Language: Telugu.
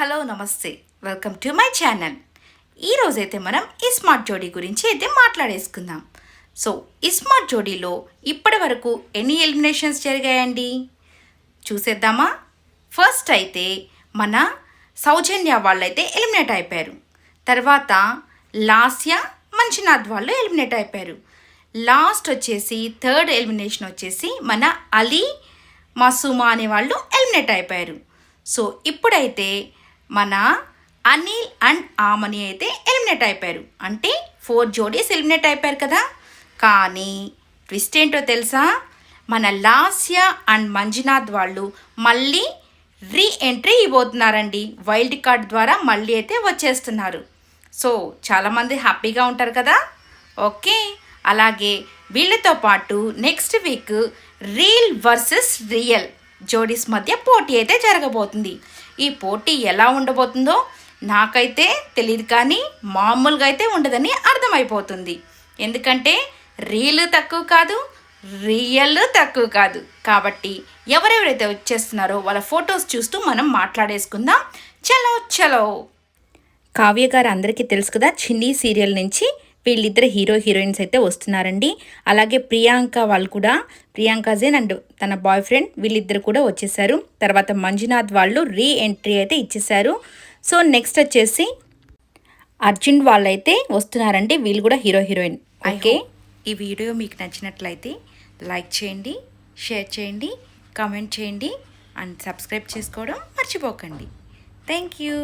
హలో నమస్తే. Welcome to my channel. ఈరోజైతే మనం ఈ స్మార్ట్ జోడీ గురించి అయితే మాట్లాడేసుకుందాం. సో ఈ స్మార్ట్ జోడీలో ఇప్పటి వరకు ఎన్ని ఎలిమినేషన్స్ జరిగాయండి? చూసేద్దామా? ఫస్ట్ అయితే మన సౌజన్య వాళ్ళైతే ఎలిమినేట్ అయిపోయారు. తర్వాత లాస్య మంచినాథ్ వాళ్ళు ఎలిమినేట్ అయిపోయారు. లాస్ట్ వచ్చేసి థర్డ్ ఎలిమినేషన్ వచ్చేసి మన అలీ మసుమా అనే వాళ్ళు ఎలిమినేట్ అయిపోయారు. సో ఇప్పుడైతే మన అనిల్ అండ్ ఆమని అయితే ఎలిమినేట్ అయిపోయారు. అంటే ఫోర్ జోడీస్ ఎలిమినేట్ అయిపోయారు కదా. కానీ ట్విస్ట్ ఏంటో తెలుసా? మన లాస్య అండ్ మంజునాథ్ వాళ్ళు మళ్ళీ రీ ఎంట్రీ ఇవ్వబోతున్నారండి. వైల్డ్ కార్డ్ ద్వారా మళ్ళీ అయితే వచ్చేస్తున్నారు. సో చాలామంది హ్యాపీగా ఉంటారు కదా. ఓకే. అలాగే వీళ్ళతో పాటు next week reel versus real. జోడీస్ మధ్య పోటీ అయితే జరగబోతుంది. ఈ పోటీ ఎలా ఉండబోతుందో నాకైతే తెలియదు కానీ మామూలుగా అయితే ఉండదని అర్థమైపోతుంది. ఎందుకంటే రీల్ తక్కువ కాదు రియల్ తక్కువ కాదు. కాబట్టి ఎవరెవరైతే వచ్చేస్తున్నారో వాళ్ళ ఫొటోస్ చూస్తూ మనం మాట్లాడేసుకుందాం. చలో చలో. కావ్య గారు అందరికీ తెలుసు కదా చిన్ని సీరియల్ నుంచి వీళ్ళిద్దరు హీరో హీరోయిన్స్ అయితే వస్తున్నారండి. అలాగే ప్రియాంక వాళ్ళు కూడా ప్రియాంక జైన్ అండ్ తన బాయ్ ఫ్రెండ్ వీళ్ళిద్దరు కూడా వచ్చేసారు. తర్వాత మంజునాథ్ వాళ్ళు రీ ఎంట్రీ అయితే ఇచ్చేసారు. సో నెక్స్ట్ వచ్చేసి అర్జున్ వాళ్ళైతే వస్తున్నారండి. వీళ్ళు కూడా హీరో హీరోయిన్. ఓకే? ఈ వీడియో మీకు నచ్చినట్లయితే లైక్ చేయండి షేర్ చేయండి కామెంట్ చేయండి అండ్ సబ్స్క్రైబ్ చేసుకోవడం మర్చిపోకండి. Thank you